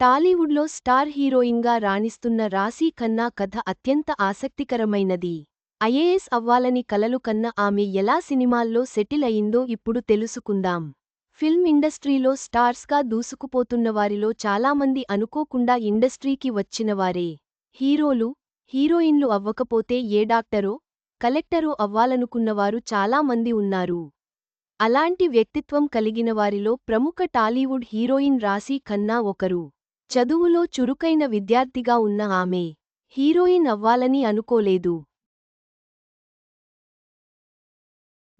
టాలీవుడ్లో స్టార్ హీరోయిన్గా రాణిస్తున్న రాశీ ఖన్నా కథ అత్యంత ఆసక్తికరమైనది. ఐఏఎస్ అవ్వాలని కలలు కన్న ఆమె ఎలా సినిమాల్లో సెటిల్ అయిందో ఇప్పుడు తెలుసుకుందాం. ఫిల్మ్ ఇండస్ట్రీలో స్టార్స్గా దూసుకుపోతున్నవారిలో చాలామంది అనుకోకుండా ఇండస్ట్రీకి వచ్చినవారే. హీరోలు హీరోయిన్లు అవ్వకపోతే ఏ డాక్టరో కలెక్టరో అవ్వాలనుకున్నవారు చాలామంది ఉన్నారు. అలాంటి వ్యక్తిత్వం కలిగినవారిలో ప్రముఖ టాలీవుడ్ హీరోయిన్ రాశీ ఖన్నా ఒకరు. చదువులో చురుకైన విద్యార్థిగా ఉన్న ఆమె హీరోయిన్ అవ్వాలని అనుకోలేదు.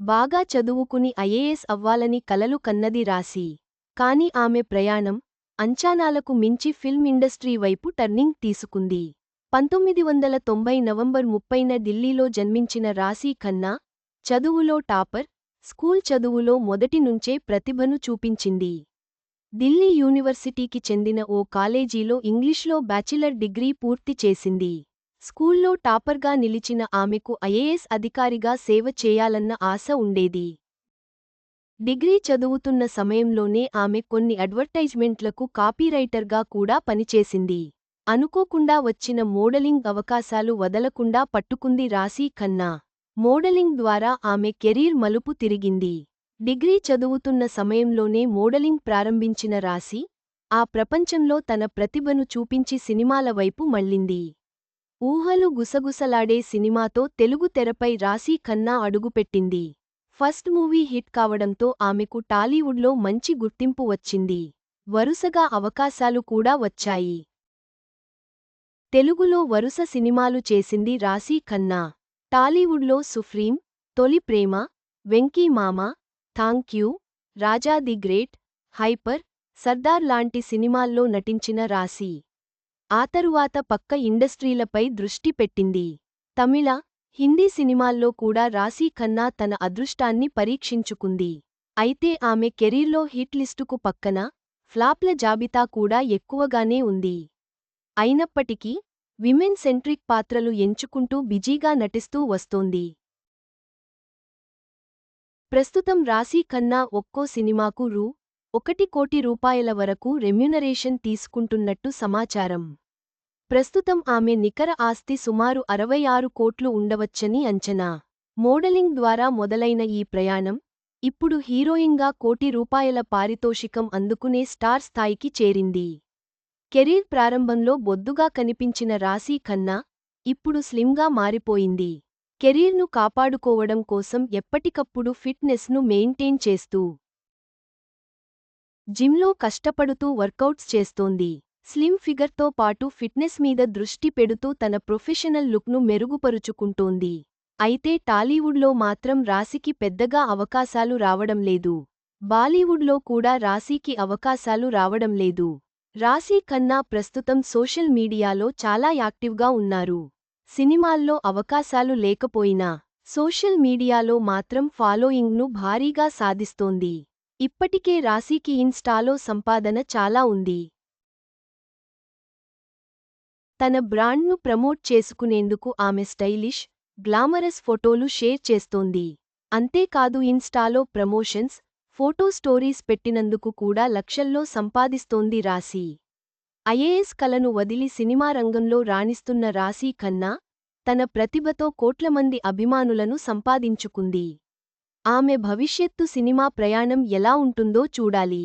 బాగా చదువుకుని ఐఏఎస్ అవ్వాలని కలలు కన్నది రాశి. కాని ఆమె ప్రయాణం అంచనాలకు మించి ఫిల్మ్ ఇండస్ట్రీ వైపు టర్నింగ్ తీసుకుంది. పంతొమ్మిది వందల తొంభై నవంబర్ ముప్పైన ఢిల్లీలో జన్మించిన రాశీ ఖన్నా చదువులో టాపర్ స్కూల్ చదువులో మొదటి నుంచే ప్రతిభను చూపించింది. ఢిల్లీ యూనివర్సిటీకి చెందిన ఓ కాలేజీలో ఇంగ్లీష్లో బ్యాచిలర్ డిగ్రీ పూర్తి చేసింది. స్కూల్లో టాపర్గా నిలిచిన ఆమెకు ఐఏఎస్ అధికారిగా సేవ చేయాలన్న ఆశ ఉండేది. డిగ్రీ చదువుతున్న సమయంలోనే ఆమె కొన్ని అడ్వర్టైజ్మెంట్లకు కాపీరైటర్గా కూడా పనిచేసింది. అనుకోకుండా వచ్చిన మోడలింగ్ అవకాశాలు వదలకుండా పట్టుకుంది రాశీ ఖన్నా. మోడలింగ్ ద్వారా ఆమె కెరీర్ మలుపు తిరిగింది. డిగ్రీ చదువుతున్న సమయంలోనే మోడలింగ్ ప్రారంభించిన రాశి ఆ ప్రపంచంలో తన ప్రతిభను చూపించి సినిమాల వైపు మళ్ళింది. ఊహలు గుసగుసలాడే సినిమాతో తెలుగు తెరపై రాశీ ఖన్నా అడుగుపెట్టింది. ఫస్ట్ మూవీ హిట్ కావడంతో ఆమెకు టాలీవుడ్లో మంచి గుర్తింపు వచ్చింది. వరుసగా అవకాశాలు కూడా వచ్చాయి. తెలుగులో వరుస సినిమాలు చేసింది రాశీ ఖన్నా. టాలీవుడ్లో supreme Tholi Prema Venky Mama thank you Raja the great hyper Sardar లాంటి సినిమాల్లో నటించిన రాశి. ఆ తరువాత పక్క ఇండస్ట్రీలపై దృష్టి పెట్టింది. తమిళ హిందీ సినిమాల్లో కూడా రాశీ ఖన్నా తన అదృష్టాన్ని పరీక్షించుకుంది. అయితే ఆమె కెరీర్లో హిట్ లిస్టుకు పక్కన ఫ్లాప్ల జాబితా కూడా ఎక్కువగానే ఉంది. అయినప్పటికీ విమెన్ సెంట్రిక్ పాత్రలు ఎంచుకుంటూ బిజీగా నటిస్తూ వస్తోంది. ప్రస్తుతం రాశీ ఖన్నా ఒక్కో సినిమాకు రూ. ఒకటి కోటి రూపాయల వరకు రెమ్యునరేషన్ తీసుకుంటున్నట్టు సమాచారం. ప్రస్తుతం ఆమె నికర ఆస్తి సుమారు అరవై ఆరు కోట్లు ఉండవచ్చని అంచనా. మోడలింగ్ ద్వారా మొదలైన ఈ ప్రయాణం ఇప్పుడు హీరోయిన్గా కోటి రూపాయల పారితోషికం అందుకునే స్టార్ స్థాయికి చేరింది. కెరీర్ ప్రారంభంలో బొద్దుగా కనిపించిన రాశీ ఖన్నా ఇప్పుడు స్లిమ్గా మారిపోయింది. కెరీర్ను కాపాడుకోవడం కోసం ఎప్పటికప్పుడు ఫిట్నెస్ను మెయింటైన్ చేస్తూ జిమ్లో కష్టపడుతూ వర్కౌట్స్ చేస్తోంది. స్లిమ్ ఫిగర్తో పాటు ఫిట్నెస్ మీద దృష్టి పెడుతూ తన ప్రొఫెషనల్ లుక్ను మెరుగుపరుచుకుంటోంది. అయితే టాలీవుడ్లో మాత్రం రాశికి పెద్దగా అవకాశాలు రావడం లేదు. బాలీవుడ్లో కూడా రాశీకి అవకాశాలు రావడం లేదు. రాశీ ఖన్నా ప్రస్తుతం సోషల్ మీడియాలో చాలా యాక్టివ్గా ఉన్నారు. సినిమాల్లో అవకాశాలు లేకపోయినా సోషల్ మీడియాలో మాత్రం ఫాలోయింగ్ను భారీగా సాధిస్తోంది. ఇప్పటికే రాశీకి ఇన్స్టాలో సంపాదన చాలా ఉంది. తన బ్రాండ్ను ప్రమోట్ చేసుకునేందుకు ఆమె స్టైలిష్ గ్లామరస్ ఫోటోలు షేర్ చేస్తోంది. అంతేకాదు ఇన్స్టాలో ప్రమోషన్స్ ఫోటో స్టోరీస్ పెట్టినందుకు కూడా లక్షల్లో సంపాదిస్తోంది రాశి. ఐఏఎస్ కలను వదిలి సినిమా రంగంలో రాణిస్తున్న రాశీ ఖన్నా తన ప్రతిభతో కోట్లమంది అభిమానులను సంపాదించుకుంది. ఆమె భవిష్యత్తు సినిమా ప్రయాణం ఎలా ఉంటుందో చూడాలి.